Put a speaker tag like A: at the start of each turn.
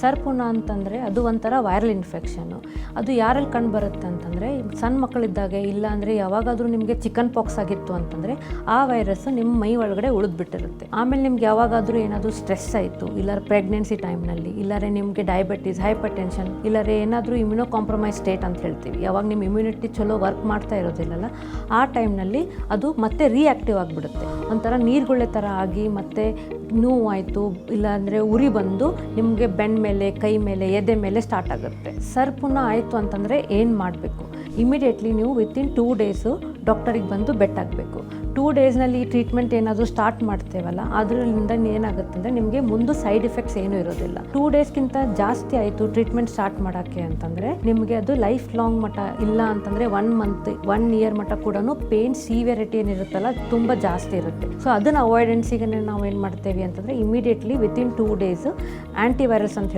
A: ಸರ್ಪುಣ ಅಂತಂದರೆ ಅದು ಒಂಥರ ವೈರಲ್ ಇನ್ಫೆಕ್ಷನ್ನು ಅದು ಯಾರಲ್ಲಿ ಕಂಡು ಬರುತ್ತೆ ಅಂತಂದರೆ, ಸಣ್ಣ ಮಕ್ಕಳಿದ್ದಾಗೆ ಇಲ್ಲ ಅಂದರೆ ಯಾವಾಗಾದರೂ ನಿಮಗೆ ಚಿಕನ್ ಪಾಕ್ಸ್ ಆಗಿತ್ತು ಅಂತಂದರೆ ಆ ವೈರಸ್ಸು ನಿಮ್ಮ ಮೈ ಒಳಗಡೆ ಉಳಿದ್ಬಿಟ್ಟಿರುತ್ತೆ. ಆಮೇಲೆ ನಿಮ್ಗೆ ಯಾವಾಗಾದರೂ ಏನಾದರೂ ಸ್ಟ್ರೆಸ್ ಆಯಿತು, ಇಲ್ಲಾರ ಪ್ರೆಗ್ನೆನ್ಸಿ ಟೈಮ್ನಲ್ಲಿ ಇಲ್ಲಾರೆ ನಿಮಗೆ ಡಯಾಬಿಟೀಸ್ ಹೈಪರ್ ಟೆನ್ಷನ್ ಇಲ್ಲಾರೆ ಏನಾದರೂ ಇಮ್ಯುನೋ ಕಾಂಪ್ರಮೈಸ್ ಸ್ಟೇಟ್ ಅಂತ ಹೇಳ್ತೀವಿ. ಯಾವಾಗ ನಿಮ್ಮ ಇಮ್ಯುನಿಟಿ ಚಲೋ ವರ್ಕ್ ಮಾಡ್ತಾ ಇರೋದಿಲ್ಲಲ್ಲ, ಆ ಟೈಮ್ನಲ್ಲಿ ಅದು ಮತ್ತೆ ರಿಯಾಕ್ಟಿವ್ ಆಗಿಬಿಡುತ್ತೆ. ಒಂಥರ ನೀರುಗುಳ್ಳೆ ಥರ ಆಗಿ ಮತ್ತೆ ನೋವಾಯಿತು, ಇಲ್ಲಾಂದರೆ ಉರಿ ಬಂದು ನಿಮಗೆ ಮೇಲೆ, ಕೈ ಮೇಲೆ, ಎದೆ ಮೇಲೆ ಸ್ಟಾರ್ಟ್ ಆಗುತ್ತೆ. ಸರ್ಪುನ ಆಯಿತು ಅಂತಂದರೆ ಏನು ಮಾಡಬೇಕು? ಇಮಿಡಿಯೇಟ್ಲಿ ನೀವು ವಿತಿನ್ ಟೂ ಡೇಸು ಡಾಕ್ಟರಿಗೆ ಬಂದು ಬೆಟ್ಟಾಗಬೇಕು ಟೂ ಡೇಸ್ನಲ್ಲಿ ಟ್ರೀಟ್ಮೆಂಟ್ ಏನಾದರೂ ಸ್ಟಾರ್ಟ್ ಮಾಡ್ತೇವಲ್ಲ ಅದರಿಂದ ಏನಾಗುತ್ತೆ ಅಂದರೆ ನಿಮಗೆ ಮುಂದೆ ಸೈಡ್ ಎಫೆಕ್ಟ್ಸ್ ಏನೂ ಇರೋದಿಲ್ಲ. ಟೂ ಡೇಸ್ಗಿಂತ ಜಾಸ್ತಿ ಆಯಿತು ಟ್ರೀಟ್ಮೆಂಟ್ ಸ್ಟಾರ್ಟ್ ಮಾಡೋಕ್ಕೆ ಅಂತಂದರೆ ನಿಮಗೆ ಅದು ಲೈಫ್ ಲಾಂಗ್ ಮಟ್ಟ ಇಲ್ಲ ಅಂತಂದರೆ ಒನ್ ಮಂತ್ ಒನ್ ಇಯರ್ ಮಟ್ಟ ಕೂಡ ಪೇನ್ ಸೀವಿಯರಿಟಿ ಏನಿರುತ್ತಲ್ಲ ತುಂಬ ಜಾಸ್ತಿ ಇರುತ್ತೆ. ಸೊ ಅದನ್ನು ಅವಾಯ್ಡೆನ್ಸಿಗೆ ನಾವು ಏನು ಮಾಡ್ತೇವೆ ಅಂತಂದರೆ immediately within two days antivirus ಅಂತ ಹೇಳ್ತೀವಿ.